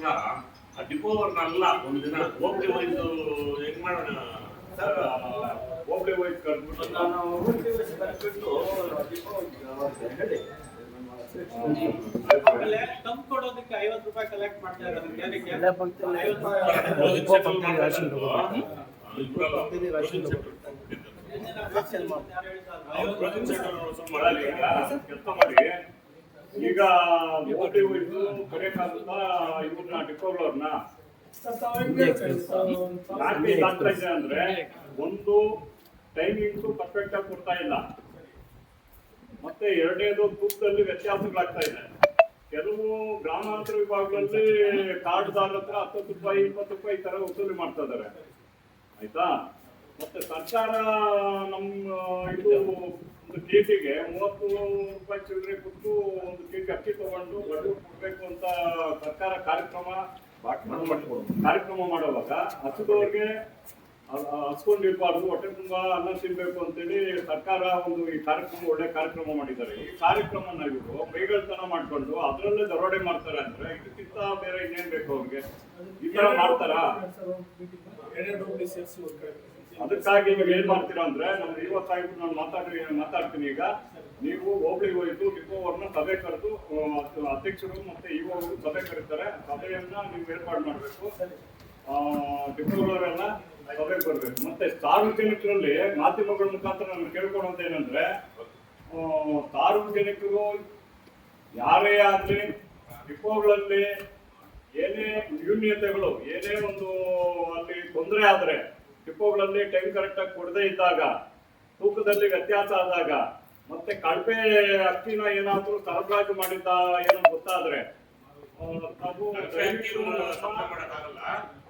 ಅದಕ್ಕೋಸ್ಕರ ಆ ಡಿಪೋವರ್ನೆಲ್ಲ ಒಂದು ದಿನ ಹೋಗ್ಲಿ ಹೋಯ್ತು ಹೆಂಗ್ ಮಾಡೋಣ? ಹೋಗ್ಲಿ ಹೋಯ್ತು ಕಟ್ಬಿಟ್ಟು ನಾನು ಹೋಗ್ತೀವಿ ಬರ್ಬಿಟ್ಟು ಹೇಳಿ. ಆಮೇಲೆ ತಂದು ಕೊಡೋದಕ್ಕೆ ಐವತ್ತು ರೂಪಾಯಿ ಕಲೆಕ್ಟ್ ಮಾಡ್ತಾ ಕೆಲಸ ಮಾಡಿ. ಈಗ ಇದೆ ಅಂದ್ರೆ ಒಂದು ಟೈಮಿಂಗ್ಸ್ ಪರ್ಫೆಕ್ಟ್ ಆಗಿ ಕೊಡ್ತಾ ಇಲ್ಲ. ಮತ್ತೆ ಎರಡನೇದು ತೂಕದಲ್ಲಿ ವ್ಯತ್ಯಾಸಗಳಾಗ್ತಾ ಇದೆ. ಕೆಲವು ಗ್ರಾಮಾಂತರ ವಿಭಾಗಗಳಲ್ಲಿ ಕಾರ್ಡ್ದಾರ ಹತ್ರ ಹತ್ತತ್ತು ರೂಪಾಯಿ, ಇಪ್ಪತ್ತು ರೂಪಾಯಿ ಈ ತರ ವಸೂಲಿ ಮಾಡ್ತಾ ಇದಾರೆ ಆಯ್ತಾ? ಮತ್ತೆ ಸರ್ಕಾರ ನಮ್ಮ ಇದು ಒಂದು ಕೆಜಿಗೆ ಮೂವತ್ತು ರೂಪಾಯಿ ಚಿಲ್ಲರೆ ಕೊಟ್ಟು ಒಂದು ಕೆಜಿ ಅಕ್ಕಿ ತಗೊಂಡು ಬಡವರು ಕೊಡ್ಬೇಕು ಅಂತ ಸರ್ಕಾರ ಕಾರ್ಯಕ್ರಮ ಕಾರ್ಯಕ್ರಮ ಮಾಡುವಾಗ ಹಸಿದವ್ರಿಗೆ ಹಸ್ಕೊಂಡಿರ್ಬಾರ್ದು ಹೊಟ್ಟೆ ತುಂಬ ಅನ್ನ ತಿನ್ಬೇಕು ಅಂತೇಳಿ ಸರ್ಕಾರ ಒಂದು ಈ ಕಾರ್ಯಕ್ರಮ ಒಳ್ಳೆ ಕಾರ್ಯಕ್ರಮ ಮಾಡಿದ್ದಾರೆ. ಈ ಕಾರ್ಯಕ್ರಮನ ಇವರು ಕೈಗಳ್ತನ ಮಾಡ್ಕೊಂಡು ಅದರಲ್ಲೇ ದರೋಡೆ ಮಾಡ್ತಾರೆ ಅಂದ್ರೆ ಇದಕ್ಕಿಂತ ಬೇರೆ ಇನ್ನೇನ್ ಬೇಕು ಅವ್ರಿಗೆ? ಈ ತರ ಮಾಡ್ತಾರಾ? ಅದಕ್ಕಾಗಿ ನೀವು ಏನ್ ಮಾಡ್ತೀರಾ ಅಂದ್ರೆ ನಮ್ಮ ಸಾಹೇಬ್ ನಾನು ಮಾತಾಡಿ ಮಾತಾಡ್ತೀನಿ ಈಗ. ನೀವು ಹೋಬಳಿ ಹೋಯ್ತು ಅವ್ರನ್ನ ಸಭೆ ಕರೆದು ಅಧ್ಯಕ್ಷರು ಮತ್ತೆ ಇಒ ಅವರು ಸಭೆ ಕರೀತಾರೆ. ಸಭೆಯನ್ನ ನೀವು ಏರ್ಪಾಡು ಮಾಡ್ಬೇಕು. ಡಿಪೋಗಳವರೆಲ್ಲ ಸಭೆಗೆ ಬರ್ಬೇಕು. ಮತ್ತೆ ಸಾರ್ವಜನಿಕರಲ್ಲಿ ಮಾಧ್ಯಮಗಳ ಮುಖಾಂತರ ನಾನು ಕೇಳ್ಕೊಳೋದು ಏನಂದ್ರೆ ಸಾರ್ವಜನಿಕರು ಯಾರೇ ಆಗ್ಲಿ, ಡಿಪೋಗಳಲ್ಲಿ ಏನೇ ನ್ಯೂನ್ಯತೆಗಳು ಏನೇ ಒಂದು ಅಲ್ಲಿ ತೊಂದರೆ ಆದ್ರೆ ಡಿಪೋಗಳಲ್ಲಿ ಟೈಮ್ ಕರೆಕ್ಟ್ ಆಗಿ ಕೊಡದೇ ಇದ್ದಾಗ ತೂಕದಲ್ಲಿ ವ್ಯತ್ಯಾಸ ಆದಾಗ ಮತ್ತೆ ಕಳಪೆ ಅಕ್ಕಿನ ಏನಾದರೂ ಸರಬರಾಜು ಮಾಡಿದ್ದ ಏನೋ ಗೊತ್ತಾದ್ರೆ.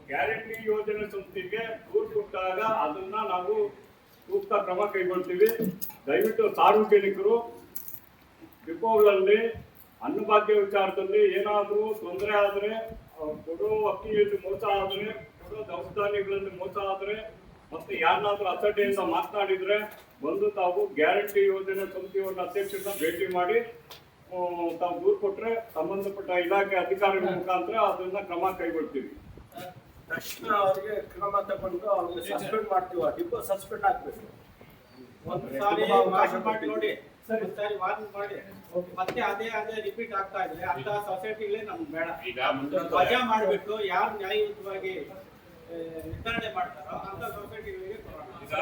ಗ್ಯಾರಂಟಿ ಯೋಜನೆ ಸಂಸ್ಥೆಗೆ ದೂರು ಕೊಟ್ಟಾಗ ಅದನ್ನ ನಾವು ಸೂಕ್ತ ಕ್ರಮ ಕೈಗೊಳ್ತೀವಿ ದಯವಿಟ್ಟು ಸಾರ್ವಜನಿಕರು ಡಿಪೋಗಳಲ್ಲಿ ಅನ್ನಭಾಗ್ಯ ವಿಚಾರದಲ್ಲಿ ಏನಾದರೂ ತೊಂದರೆ ಆದರೆ ಕೊಡೋ ಅಕ್ಕಿಯಲ್ಲಿ ಮೋಸ ಆದರೆ ಕೊಡೋ ದೌರ್ಧಾನ್ಯಗಳಲ್ಲಿ ಮೋಸ ಆದ್ರೆ ಮತ್ತೆ ಯಾರನ್ನಾದ್ರೂ ಅಸಡ್ಡೆಯಿಂದ ಮಾತನಾಡಿದ್ರೆ ಬಂದು ತಾವು ಗ್ಯಾರಂಟಿ ಯೋಜನೆ ಸಮಿತಿಯವರ ಅಧ್ಯಕ್ಷರನ್ನ ಭೇಟಿ ಮಾಡಿ ತಾವು ದೂರ್ ಕೊಟ್ರೆ ಸಂಬಂಧಪಟ್ಟ ಇಲಾಖೆ ಅಧಿಕಾರಿಗಳ ಮುಖಾಂತರ ಅದನ್ನ ಕ್ರಮ ಕೈಗೊಳ್ತೀವಿ. ತಕ್ಷಣ ಅವರಿಗೆ ಕ್ರಮ ತಗೊಂಡು ಅವ್ರಿಗೆ ಸಸ್ಪೆಂಡ್ ಮಾಡ್ತೀವಿ. ಇಬ್ಬರು ಸಸ್ಪೆಂಡ್ ಆಗ್ಬೇಕು. ಒಂದು ಸಾರಿ ವಾರ್ನ್ ಮಾಡಿ ನೋಡಿ. ಸರಿ. ಸಾರಿ ವಾರ್ನ್ ಮಾಡಿ. ಮತ್ತೆ ಅದೇ ಅದೇ ರಿಪೀಟ್ ಆಗ್ತಾ ಇದೆ. ಅಂತ ಸೊಸೈಟಿಗಳೇ ನಮ್ಗೆ ಬೇಡ. ಈಗ ವಜಾ ಮಾಡಿಬಿಟ್ಟು ಯಾರು ನ್ಯಾಯಯುತವಾಗಿ ವಿತರಣೆ ಮಾಡ್ತಾರೋ ಅಂತ ಸೊಸೈಟಿಗಳಿಗೆ ಈಗ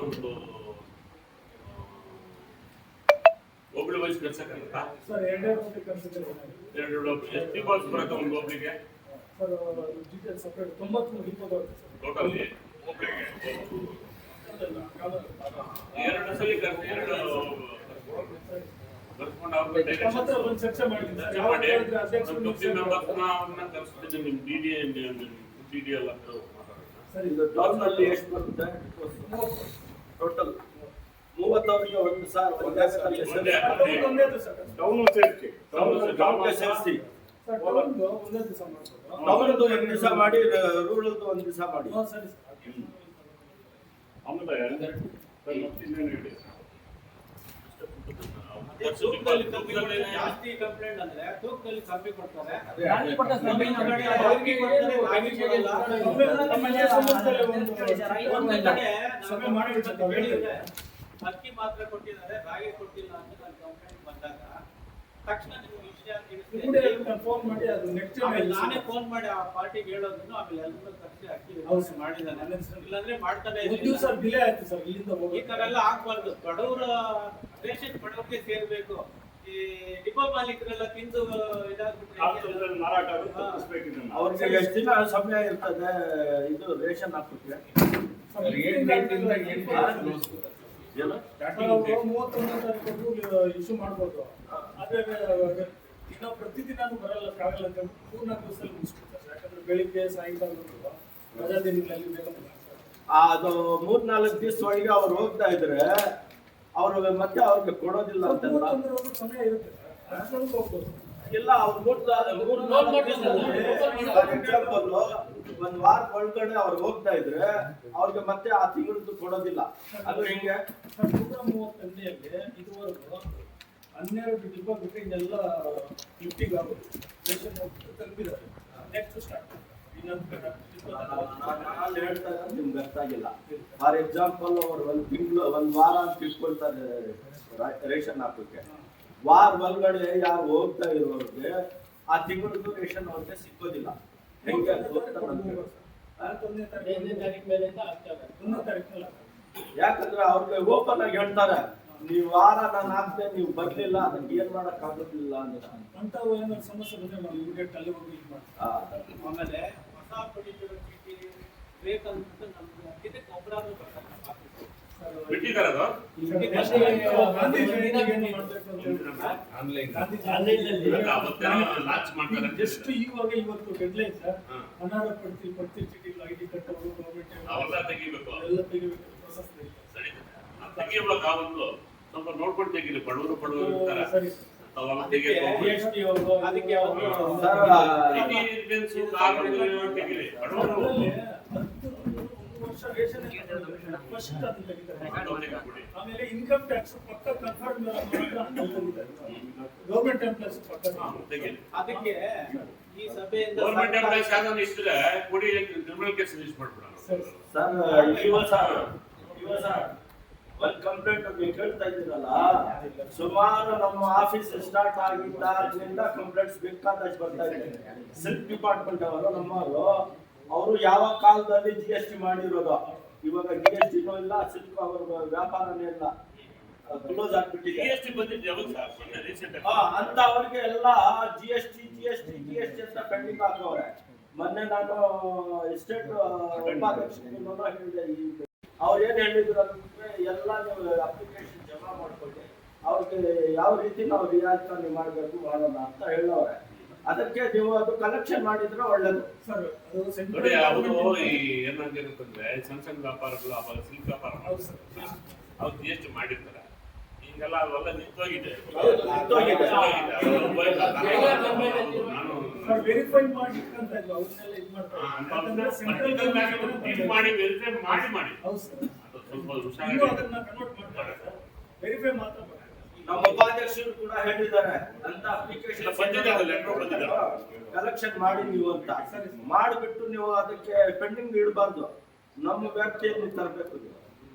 ಒಂದು ಒಬ್ಳು ವಯಸ್ಸು ಕಳ್ಸಕ್ಕಾಗತ್ತಾ ಸರ್ ಎರಡೇ ಕೋಟಿ ಕನ್ಸಿಡರ್ ಎರಡು ಎಷ್ಟು ಡಿಪೋಸ್ ಬರುತ್ತೆ ಒಂದು ಒಬ್ಳಿಗೆ ಸರ್ ಡೀಟೇಲ್ ಸಪ್ರೇಟ್ ತೊಂಬತ್ತು ಇಪ್ಪತ್ತು ಟೋಟಲಿ ಒಬ್ಳಿಗೆ ಎರಡು ಸಲ ಕರ್ಸಿ ಎರಡು ಕರ್ಸ್ಕೊಂಡು ನಮ್ಮ ಡೈರೆಕ್ಷನ್ ಚರ್ಚೆ ಮಾಡಿದ್ದೀನಿ ನಿಮ್ಮ ಡಿ ಡಿ ಡಿ ಡಿ ಎಲ್ಲ ಹತ್ರ ಸರ್ ಇದು ಅಲ್ಲಿ ಎಷ್ಟು ಬರುತ್ತೆ? ಟೋಟಲ್ ಮೂವತ್ತವರಿಗೆ ಒಂದು ಸಾವಿರ ಒಂದೇ. ಟೌನ್ ಸೇರಿಸಿ. ಟೌನ್ ಟೌನ್ಗೆ ಸೇರಿಸಿ. ಸರ್ ಟೌನ್ದು ಒಂದೇ ದಿವಸ ಮಾಡಿ ರೂರಲ್ದು ಒಂದು ದಿವಸ ಮಾಡಿ. ಆಮೇಲೆ ಮತ್ತಿನ್ನೇನು ಹೇಳಿ ಅದೇ ತೂಕದಲ್ಲಿ ಕಮ್ಮಿ ಕೊಡ್ತಾರೆ. ಜಾಸ್ತಿ ಕಂಪ್ಲೇಂಟ್ ಅಂದ್ರೆ ತೂಕದಲ್ಲಿ ಕಮ್ಮಿ ಕೊಡ್ತಾರೆ ಅಕ್ಕಿ ಮಾತ್ರ ಕೊಟ್ಟಿದ್ದಾರೆ ರಾಗಿ ಕೊಟ್ಟಿಲ್ಲ ಅಂತ ಕಂಪ್ಲೇಂಟ್ ಬಂದಾಗ ತಕ್ಷಣ ನಿಮ್ಗೆ ವಿಷಯ ತಿಳಿಸ್ತೀನಿ ಫೋನ್ ಮಾಡಿ ಅದು ನೆಕ್ಸ್ಟ್ ಆಮೇಲೆ ನಾನೇ ಫೋನ್ ಮಾಡಿ ಆ ಪಾರ್ಟಿಗೆ ಹೇಳೋದನ್ನು ಆಮೇಲೆ ಎಲ್ಲರೂ ಕರೆಸಿ ಅಕ್ಕಿ ಹೌದು. ವ್ಯವಸ್ಥೆ ನನ್ನ ಮಾಡಿದ್ದಾನೆ ಇಲ್ಲಾಂದ್ರೆ ಮಾಡ್ತಾನೆ ಒಂದು ದಿವಸ. ಡಿಲೇ ಆಯ್ತು ಸರ್ ಇಲ್ಲಿಂದ ಈ ಹೋಗಿ ತರ ಎಲ್ಲ ಆಗ್ಬಾರ್ದು. ಬಡವರ ರೇಷನ್ ಬಡವರಿಗೆ ಸೇರ್ಬೇಕು. ಈ ಡಿಪೋ ಮಾಲೀಕರೆಲ್ಲ ತಿಂದು? ಕಾಲ್ತುಂಬದಲ್ಲಿ ಮಾರಾಟ. ಅವ್ರಿಗೆ ಎಷ್ಟು ದಿನ ಸಮಯ ಇರ್ತದೆ ಇದು ರೇಷನ್ ನಾವು ಮೂವತ್ತೊಂದನೇ ತಾರೀಕು ಇಶ್ಯೂ ಮಾಡ್ಬೋದು. ಆದ್ರೆ ಇನ್ನು ಪ್ರತಿದಿನಾನು ಬರಲ್ಲ ಆಗಲ್ಲ ಅಂತ ಮೂರ್ನಾಲ್ಕು ದಿವಸದಲ್ಲಿ ಮುಗಿಸ್ಬಿಡ್ತಾರೆ. ಯಾಕಂದ್ರೆ ಬೆಳಿಗ್ಗೆ ಸಾಯಂಕಾಲ ರಜಾ ದಿನಗಳಲ್ಲಿ ಬೇಗ ಅದು ಮೂರ್ನಾಲ್ಕು ದಿವಸ ಒಳಗೆ ಅವ್ರು ಹೋಗ್ತಾ ಇದ್ರೆ ಅವರು ಮತ್ತೆ ಅವ್ರಿಗೆ ಕೊಡೋದಿಲ್ಲ ಅಂತ ಸಮಯ ಇರುತ್ತೆ. ಹೋಗ್ಬೋದು. ಇಲ್ಲ ಅವ್ರು ಎಕ್ಸಾಂಪಲ್ ಒಂದ್ ವಾರ ಒಳಗಡೆ ಅವ್ರು ಹೋಗ್ತಾ ಇದ್ರೆ ಅವ್ರಿಗೆ ಮತ್ತೆ ಆ ತಿಂಗಳದ್ದು ಕೊಡೋದಿಲ್ಲ. ಅದು ಹೆಂಗೆ? ನೂರ ಮೂವತ್ತೊಂದನೆಯಲ್ಲಿ ಇದುವರೆಗೂ ಹನ್ನೆರಡು ಡಿಬ್ಬ ಬಿಟ್ಟರೆ ಇನ್ನೆಲ್ಲ ಲಿಫ್ಟಿಂಗ್ ಆಗೋದು ರೇಷನ್ ತಲುಪಿದ್ದಾರೆ ನೆಕ್ಸ್ಟ್ ಸ್ಟಾರ್ಟ್ ನಾನು ಹೇಳ್ತಾ ಇರೋದು ನಿಮ್ಗೆ ಅರ್ಥ ಆಗಿಲ್ಲ. ಫಾರ್ ಎಕ್ಸಾಂಪಲ್ ಅವರು ಒಂದು ತಿಂಗಳು ಒಂದು ವಾರ ಅಂತ ಇಟ್ಕೊಳ್ತಾರೆ ರೇಷನ್ ಹಾಕೋಕೆ ವಾರ ಒಳಗಡೆ ಯಾರು ಹೋಗ್ತಾ ಇರೋರಿಗೆ ಆ ತಿಂಗಳದ್ದು ರೇಷನ್ ಅವ್ರಿಗೆ ಸಿಕ್ಕೋದಿಲ್ಲ. ಹೆಂಗೆ? ಒಂದನೇ ತಾರೀಕು. ಮೇಲಿಂದ ಒಂದನೇ ತಾರೀಕು ಯಾಕಂದ್ರೆ ಅವ್ರಿಗೆ ಓಪನ್ ಆಗಿ ಹೇಳ್ತಾರೆ. ನೀವು ವಾರ ನಾನು ಆಗ್ತೇನೆ ನೀವು ಬರ್ಲಿಲ್ಲ ಅದಕ್ಕೆ ಏನ್ ಮಾಡಕ್ ಆಗೋದಿಲ್ಲ ಅಂತ ಅಂಥವು ಏನಾದ್ರು ಸಮಸ್ಯೆ ಬಂದ್ರೆ ನಾವು ಇಮಿಡಿಯೇಟ್ ಅಲ್ಲಿ ಹೋಗಿ ಇದು ಮಾಡ್ತೀವಿ. ಆಮೇಲೆ ಹೊಸ ಪಡಿತರ ಚೀಟಿ ಬೇಕಂತ ನಮ್ಗೆ ಅಲ್ಲ, ಲಾಂಚ್ ಮಾಡ್ತಾರೆ. ಜಸ್ಟ್ ಇವಾಗ ಇವತ್ತು ಡೆಡ್ಲೈನ್ ಸರ್. ಅನಾಥ ಪಡ್ತಿ ಪಡ್ತಿ ಚೀಟಿಗಳು ಐ ಡಿ ಕಾರ್ಡ್ ಅವರು ಗೌರ್ಮೆಂಟ್ ಅವೆಲ್ಲ ತೆಗಿಬೇಕು ಎಲ್ಲ ತೆಗಿಬೇಕು. ಪ್ರೊಸೆಸ್ ಸರಿ. ಅದ್ ತೆಗಿಯುವಾಗ ಒಂದು ಸ್ವಲ್ಪ ನೋಡ್ಕೊಂಡು ತೆಗೀರಿ ಬಡವರು ಬಡವರು ಇರ್ತಾರೆ. ಅದಕ್ಕೆ ಸಿಟಿ ರೆಸಿಡೆನ್ಸು, ತೆಗೀರಿ ಬಡವರು ತೆಗಿಬಿಡಿ. ಆಮೇಲೆ ಇನ್ಕಮ್ ಟ್ಯಾಕ್ಸ್ ಪಕ್ಕ ಕನ್ಫರ್ಮ್ ಗೌರ್ಮೆಂಟ್ ಎಂಪ್ಲಾಯ್ಸ್ ಪಕ್ಕ ಹಾ, ತೆಗೀರಿ ಅದಕ್ಕೆ ಈ ಸಭೆಯಿಂದ ಗೌರ್ಮೆಂಟ್ ಎಂಪ್ಲಾಯ್ಸ್ ಯಾವ್ದಾದ್ರು ಇದ್ರೆ ಕೊಡಿ ಕ್ರಿಮಿನಲ್ ಕೇಸ್ ರಿಜಿಸ್ಟರ್ ಮಾಡ್ಬಿಡೋಣ. ಸರಿ ಸರ್ ಯುವ ಸರ್ ಯುವ ಸರ್. ಒಂದ್ ಕಂಪ್ಲೇಂಟ್ ಹೇಳ್ತಾ ಕೇಳ್ತಾ ಇದ್ದೀರಲ್ಲ ಸುಮಾರು ನಮ್ಮ ಆಫೀಸ್ ಸ್ಟಾರ್ಟ್ ಆಗಿದ್ದಾಗಿನಿಂದ ಕಂಪ್ಲೇಂಟ್ಸ್ ಬೇಕಾದಷ್ಟು ಬರ್ತಾ ಇದೆ. ಸಿಲ್ಕ್ ಡಿಪಾರ್ಟ್ಮೆಂಟ್ ಅವರು ನಮ್ಮವರು ಅವರು ಯಾವ ಕಾಲದಲ್ಲಿ ಜಿ ಎಸ್ ಟಿ ಮಾಡಿರೋದು ಇವಾಗ ಜಿ ಎಸ್ ಟಿ ಇಲ್ಲ ಸಿಲ್ಕ್ ಅವ್ರ ವ್ಯಾಪಾರನೇ ಇಲ್ಲ. ಕ್ಲೋಸ್ ಆಗ್ಬಿಟ್ಟಿದೆ. ಅಂತ ಅವ್ರಿಗೆ ಎಲ್ಲ G S T G S T G S T ಅಂತ ಪೆಂಡಿಂಗ್ ಹಾಕವ್ರೆ. ಮೊನ್ನೆ ನಾನು ಎಸ್ಟೇಟ್ ಹೇಳಿದೆ ಅವ್ರು ಏನ್ ಹೇಳಿದ್ರು ಎಲ್ಲ ನೀವು ಅಪ್ಲಿಕೇಶನ್ ಜಮಾ ಮಾಡ್ಕೊಳ್ಳಿ. ಅವ್ರಿಗೆ ಯಾವ ರೀತಿ ನಾವು ರಿಯಾಯಿತಿ ಮಾಡಬೇಕು ಮಾಡೋಣ ಅಂತ ಹೇಳೋರೆ ಅದಕ್ಕೆ ನೀವು ಅದು ಕಲೆಕ್ಷನ್ ಮಾಡಿದ್ರೆ ಒಳ್ಳೇದು. ಸರ್ ಅದು ನೋಡಿ ಅವರು ಈ ಏನಾಗಿರುತ್ತಂದ್ರೆ ಸಣ್ಣ ಸಣ್ಣ ವ್ಯಾಪಾರಗಳು ಅವಾಗ ಸಿಲ್ಕ್ ವ್ಯಾಪಾರ ಹೌದು ಸರ್. ಅವ್ರು ಜಿ ಎಸ್ ಟಿ ಮಾಡಿರ್ತಾರೆ. ಈಗೆಲ್ಲ ಅವೆಲ್ಲ ನಿಂತೋಗಿದೆ. ಹೌದು, ಸರ್ ವೆರಿಫೈ ಮಾಡಿ ಮಾಡಿ ವೆರಿಫೈ ಮಾಡಿ ಮಾಡಿ. ವೆರಿಫೈ ಮಾತ್ರ ನಮ್ಮ ಉಪಾಧ್ಯಕ್ಷರು ಕೂಡ ಹೇಳಿದ್ದಾರೆ ಅಂತ. ಕಲೆಕ್ಷನ್ ಮಾಡಿ ನೀವು ಅಂತ. ಮಾಡಿಬಿಟ್ಟು ನೀವು ಅದಕ್ಕೆ ಪೆಂಡಿಂಗ್ ಇಡಬಾರ್ದು. ನಮ್ಮ ವ್ಯಾಪ್ತಿಯಲ್ಲಿ ತರಬೇಕು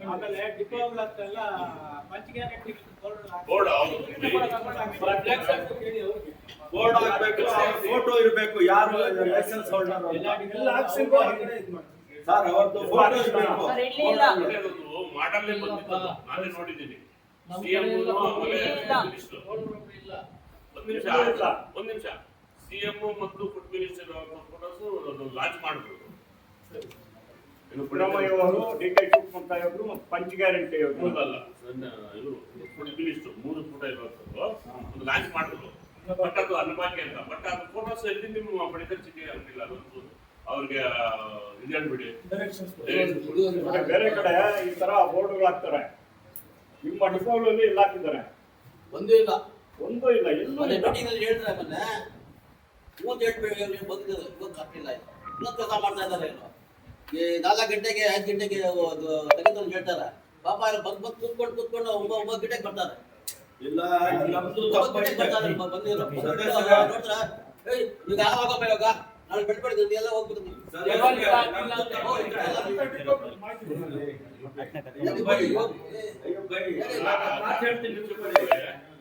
ಆಮೇಲೆ ಡಿಪೋಗಳಂತೆಲ್ಲ ಪಂಚ್ ಗ್ಯಾರಂಟಿ ಬೋರ್ಡ್ ಹೌದು. ಬೋರ್ಡ್ ಹಾಕ್ಬೇಕು ಫೋಟೋ ಇರಬೇಕು ಯಾರು ಲೈಸೆನ್ಸ್ ಹೋಲ್ಡರ್ ಎಲ್ಲ ಸರ್ ಅವತ್ತು ಫೋಟೋ ಬೇಕು. ಮಾಡಲ್ಲೇ ಬಂದಿತ್ತು ನಾನು. ನೋಡಿದ್ದೀನಿ. ಸಿಎಂ ಒಂದ್ ನಿಮಿಷ. ಒಂದ್ ನಿಮಿಷ. ಸಿಎಂ ಮತ್ತು ಫುಡ್ ಮಿನಿಸ್ಟರ್ ಫೋಟೋಸ್ ಲಾಂಚ್ ಮಾಡಬಹುದು ಸಿದ್ದರಾಮಯ್ಯ ಅವರು ಡಿ ಕೆ ಶಿವಕುಮಾರ್ ಅವರು ಪಂಚ್ ಗ್ಯಾರಂಟಿ ಅಲ್ಲ ಇದು ಫುಡ್ ಮಿನಿಸ್ಟರ್. ಮೂರು ಫೋಟೋ ಇರೋದು. ಒಂದು ಲಾಂಚ್ ಮಾಡಿದ್ರು ಬಟ್ ಅದು ಅನ್ನಭಾಗ್ಯ ಅಂತ. ಬಟ್ ಅದು ಫೋಟೋಸ್ ಎಲ್ಲಿ ನಿಮ್ಮ ಪಡಿತರ ಚೀಟಿ ಆಗಿಲ್ಲ ಅದೊಂದು ಅವ್ರಿಗೆ ಇದು ಬಿಡಿ ಡೈರೆಕ್ಷನ್ಸ್ ಬೇರೆ ಕಡೆ ಈ ತರ ಬೋರ್ಡ್ಗಳು ಹಾಕ್ತಾರೆ. ನಿಮ್ಮ ಡಿಪೋಗಳಲ್ಲಿ ಇಲ್ಲ ಹಾಕಿದ್ದಾರೆ. ಒಂದೂ ಇಲ್ಲ. ಒಂದೂ ಇಲ್ಲ ಎಲ್ಲೂ ಹೇಳಿದ್ರೆ ಮೊನ್ನೆ ಮೂವತ್ತೆಂಟು ಬೇಗ ಬಂದಿದೆ ಇವತ್ತು ಹಾಕಿಲ್ಲ ಇನ್ನೊಂದು ಕೆಲಸ ಮಾಡ್ತಾ ಇದ್ದಾರೆ ಇವರು. ಈ ನಾಲ್ಕು ಗಂಟೆಗೆ ಐದು ಗಂಟೆಗೆ ತೆಗೆದು ಹೇಳ್ತಾರೆ. ಪಾಪ ಅವ್ರು ಬಂದು ಬಂದು ಕೂತ್ಕೊಂಡು ಕೂತ್ಕೊಂಡು ಒಂಬ ಒಂಬತ್ತು ಗಂಟೆಗೆ ಬರ್ತಾರೆ. ಇಲ್ಲ ನಮ್ದು ಬರ್ತಾರೆ ಬಂದಿರೋ. ನೋಡ್ರ ಏಯ್ ಈಗ ಯಾವಾಗ ಇವಾಗ? ನಾನು ಬಿಟ್ಬಿಡ್ತೀನಿ ಎಲ್ಲ ಮಾತ್ ಹೇಳ್ತೀನಿ ನಿಲ್ಸ್ಕೊಳ್ಳಿ.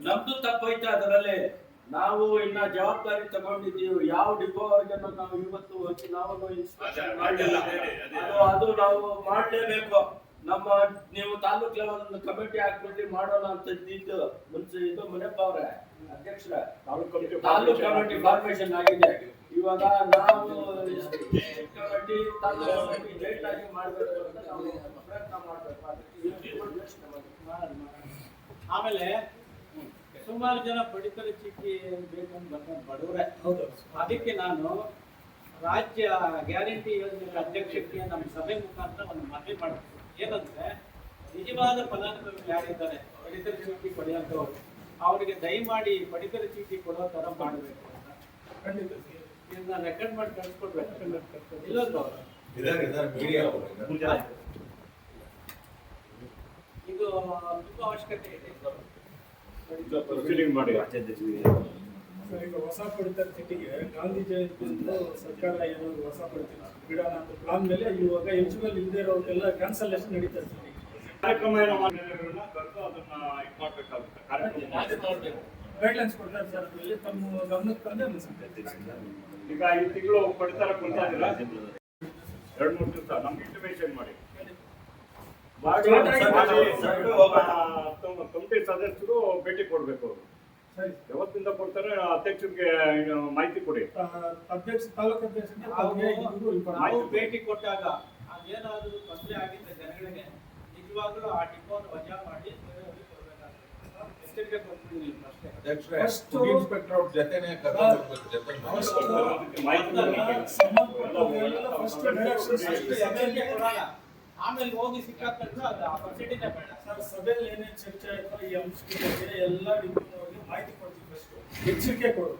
ನಮ್ದು ತಪ್ಪೈತೆ ಅದರಲ್ಲಿ. ನಾವು ಇನ್ನ ಜವಾಬ್ದಾರಿ ತಗೊಂಡಿದ್ದೀವಿ. ಯಾವ ಡಿಪೋ ಅವ್ರಿಗೆ ನಾವು ಇವತ್ತು ಹೋಗಿ ನಾವು ಇನ್ಸ್ಪೆಕ್ಷನ್ ಮಾಡಿಲ್ಲ ಅದೇ, ನಾವು ಮಾಡಲೇಬೇಕು. ನಮ್ಮ ನೀವು ತಾಲೂಕ್ ಲೆವೆಲ್ ಕಮಿಟಿ ಹಾಕ್ಬಿಟ್ಟು ಮಾಡೋಣ ಅಂತ ಇದ್ದು ಮುಂಚೆ ಇದು ಮುನಪ್ಪ ಅವ್ರೆ ಅಧ್ಯಕ್ಷರ. Taluk committee taluk committee formation ಆಗಿದೆ. ಇವಾಗ ನಾವು ಕಬಡ್ಡಿ ಆಗಿ ಮಾಡ್ಬೇಕು ಅಂತ ನಾವು ಪ್ರಯತ್ನ ಮಾಡಬೇಕು. ಆಮೇಲೆ ಸುಮಾರು ಜನ ಪಡಿತರ ಚೀಟಿ ಬೇಕಂತ ಬಂದ ಬಡವರೇ. ಹೌದು. ಅದಕ್ಕೆ ನಾನು ರಾಜ್ಯ ಗ್ಯಾರಂಟಿ ಯೋಜನೆ ಅಧ್ಯಕ್ಷಕ್ಕೆ ನಮ್ಮ ಸಭೆ ಮುಖಾಂತರ ಒಂದು ಮನವಿ ಮಾಡಬೇಕು ಏನಂದ್ರೆ ನಿಜವಾದ ಫಲಾನುಭವಿಗಳು ಯಾರಿದ್ದಾರೆ? ಪಡಿತರ ಚೀಟಿ ಪಡೆಯೋದು ಅವರಿಗೆ ದಯಮಾಡಿ ಪಡಿತರ ಚೀಟಿ ಕೊಡೋ ತರ ಮಾಡಬೇಕು ಅಂತ. ಖಂಡಿತ ಇದನ್ನ ರೆಕಾರ್ಡ್ ಮಾಡಿ ಕಳ್ಸ್ಕೊಡ್ಬೇಕು ಇಲ್ಲೊಂದು ಇದಾರೆ ಇದರ ಮೀಡಿಯಾ ಇದು ತುಂಬಾ ಅವಶ್ಯಕತೆ ಇದೆ ಮಾಡಿ. ಸರ್, ಈಗ ಹೊಸ ಪಡಿತರ ಸಿಟಿಗೆ ಗಾಂಧಿ ಜಯಂತಿ ಅಂತ ಸರ್ಕಾರ ಏನಾದ್ರು ಹೊಸ ಪಡಿತರ ಬಿಡೋಣ ಅಂತ ಪ್ಲಾನ್ ಮೇಲೆ ಇವಾಗ ಎಲಿಜಿಬಲ್ ಇಲ್ಲದೆ ಇರೋರಿಗೆಲ್ಲ ಕ್ಯಾನ್ಸಲೇಷನ್ ನಡೀತಾ ಕಾರ್ಯಕ್ರಮ ಏನೋ ಅದನ್ನ ಇದು ಮಾಡ್ಬೇಕಾಗುತ್ತೆ ಕಾರ್ಯಕ್ರಮ. ಗೈಡ್ಲೈನ್ಸ್ ಕೊಡ್ತಾರೆ ಸರ್. ಅದರಲ್ಲಿ ತಮ್ಮ ಗಮನಕ್ಕೆ ತಂದೆ ಅನಿಸುತ್ತೆ ಈಗ ಐದು ತಿಂಗಳು ಪಡಿತರ ಕೊಡ್ತಾ ಇದ್ದೀರಾ? ಎರಡು ಮೂರು ದಿವಸ ನಮ್ಗೆ ಇಂಟಿಮೇಷನ್ ಮಾಡಿ. ಮಾಡಿ ಕಮಿಟಿ ಸದಸ್ಯರು ಭೇಟಿ ಕೊಡಬೇಕು ಅವರು. ಸರಿ. ಯಾವತ್ತಿಂದ ಕೊಡ್ತಾರೆ ಅಧ್ಯಕ್ಷರಿಗೆ ಮಾಹಿತಿ ಕೊಡಿ. ಅಧ್ಯಕ್ಷ ತಾಲೂಕು ನಾವು ಭೇಟಿ ಕೊಟ್ಟಾಗ ಅದೇನಾದ್ರೂ ತೊಂದರೆ ಆಗಿದ್ದ ಜನಗಳಿಗೆ ನಿಜವಾಗ್ಲೂ ಆ ಟಿಪ್ಪೋನ ವಜಾ ಮಾಡಿ ಆಮೇಲೆ ಹೋಗಿ ಸಿಕ್ಕಾದ ತಕ್ಷಣ ಆ ಬೇಡ ಸರ್ ಚರ್ಚೆ ಆಯ್ತು ಈ ಅಂಶ ಎಲ್ಲ ಮಾಹಿತಿ ಕೊಡ್ತೀವಿ ಫಸ್ಟ್ ಎಚ್ಚರಿಕೆ ಕೊಡು.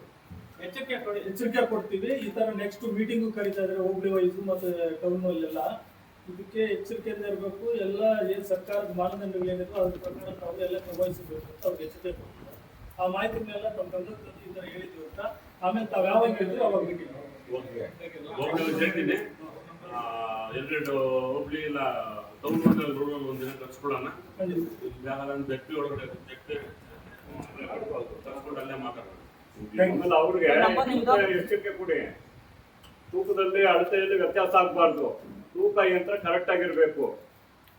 ಎಚ್ಚರಿಕೆ ಕೊಡಿ ಎಚ್ಚರಿಕೆ ಕೊಡ್ತೀವಿ. ಈ ತರ ನೆಕ್ಸ್ಟ್ ಮೀಟಿಂಗು ಕರೀತಾ ಇದ್ರೆ ಹೋಬಳಿ ವೈಸು ಮತ್ತೆ ಟೌನ್ ಅಲ್ಲೆಲ್ಲ. ಇದಕ್ಕೆ ಎಚ್ಚರಿಕೆಯಿಂದ ಇರಬೇಕು. ಎಲ್ಲ ಏನು ಸರ್ಕಾರದ ಮಾನದಂಡಗಳು ಏನಿದೆ ಅದ್ರ ಪ್ರಕಾರ ತಾವು ಎಲ್ಲ ನಿರ್ವಹಿಸಬೇಕು ಅಂತ ಅವ್ರಿಗೆ ಎಚ್ಚರಿಕೆ ಆ ಮಾಹಿತಿನೆಲ್ಲ ತಮ್ಮ ತಂದು ಈ ತರ ಹೇಳಿದ್ವಿ ಅಂತ. ಆಮೇಲೆ ತಾವು ಯಾವಾಗ ಹೇಳಿದ್ರು ಅವಾಗ ಹೇಳ್ತೀನಿ ಎರಡೆರಡು ಹುಬ್ಳಿ ಇಲ್ಲ ಟೌನ್ ರೋಡ್ ರೋಡ್ ಒಂದಿನ ತರಿಸ್ಕೊಳ್ಳೋಣ ಜಟ್ಟಿ ಒಳಗಡೆ ಬೆಟ್ಟಿ ತರಿಸ್ಕೊಂಡು ಅಲ್ಲೇ ಮಾತಾಡೋಣ. ಅವ್ರಿಗೆ ಎಚ್ಚರಿಕೆ ಕೊಡಿ. ತೂಕದಲ್ಲಿ ಅಳತೆಯಲ್ಲಿ ವ್ಯತ್ಯಾಸ ಆಗಬಾರ್ದು. ತೂಕ ಯಂತ್ರ ಕರೆಕ್ಟ್ ಆಗಿರಬೇಕು.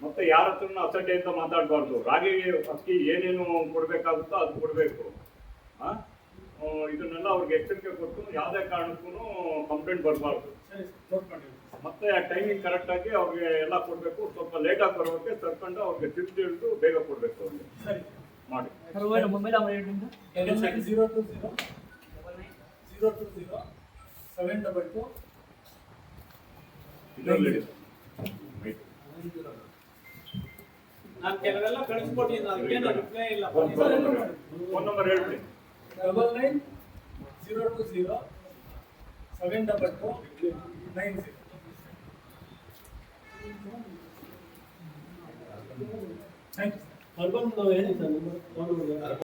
ಮತ್ತೆ ಯಾರ ಹತ್ರನೂ ಅಸಟ್ಟೆ ಅಂತ ಮಾತಾಡಬಾರ್ದು. ರಾಗಿ ಅಕ್ಕಿ ಏನೇನು ಕೊಡಬೇಕಾಗುತ್ತೋ ಅದು ಕೊಡಬೇಕು. ಇದನ್ನೆಲ್ಲ ಅವ್ರಿಗೆ ಎಚ್ಚರಿಕೆ ಕೊಟ್ಟು ಯಾವುದೇ ಕಾರಣಕ್ಕೂ ಕಂಪ್ಲೇಂಟ್ ಬರಬಾರ್ದು. ಸರಿ ನೋಟ್ ಮಾಡಿದ್ವಿ ಮತ್ತೆ ಆ ಟೈಮಿಂಗ್ ಕರೆಕ್ಟ್ ಆಗಿ ಅವ್ರಿಗೆ ಎಲ್ಲ ಕೊಡಬೇಕು. ಸ್ವಲ್ಪ ಲೇಟಾಗಿ ಬರೋಕ್ಕೆ ಸರ್ಕೊಂಡು ಅವ್ರಿಗೆ ತಿರ್ಗಿ ಹಿಡಿದು ಬೇಗ ಕೊಡಬೇಕು ಅವ್ರಿಗೆ. ಸರಿ. ಮಾಡಿ. Zero two zero zero two zero seven double two ನಾನು ಕೆಲವೆಲ್ಲ ಕಳಿಸ್ಕೊಟ್ಟಿದ್ದೀನಿ ಅದಕ್ಕೇನು ರಿಪ್ಲೈ ಇಲ್ಲ. ಫೋನ್ ನಂಬರ್ ಹೇಳ್ತೀನಿ double nine zero two zero seven double two nine zero urban ಹೇಳಿ ಸರ್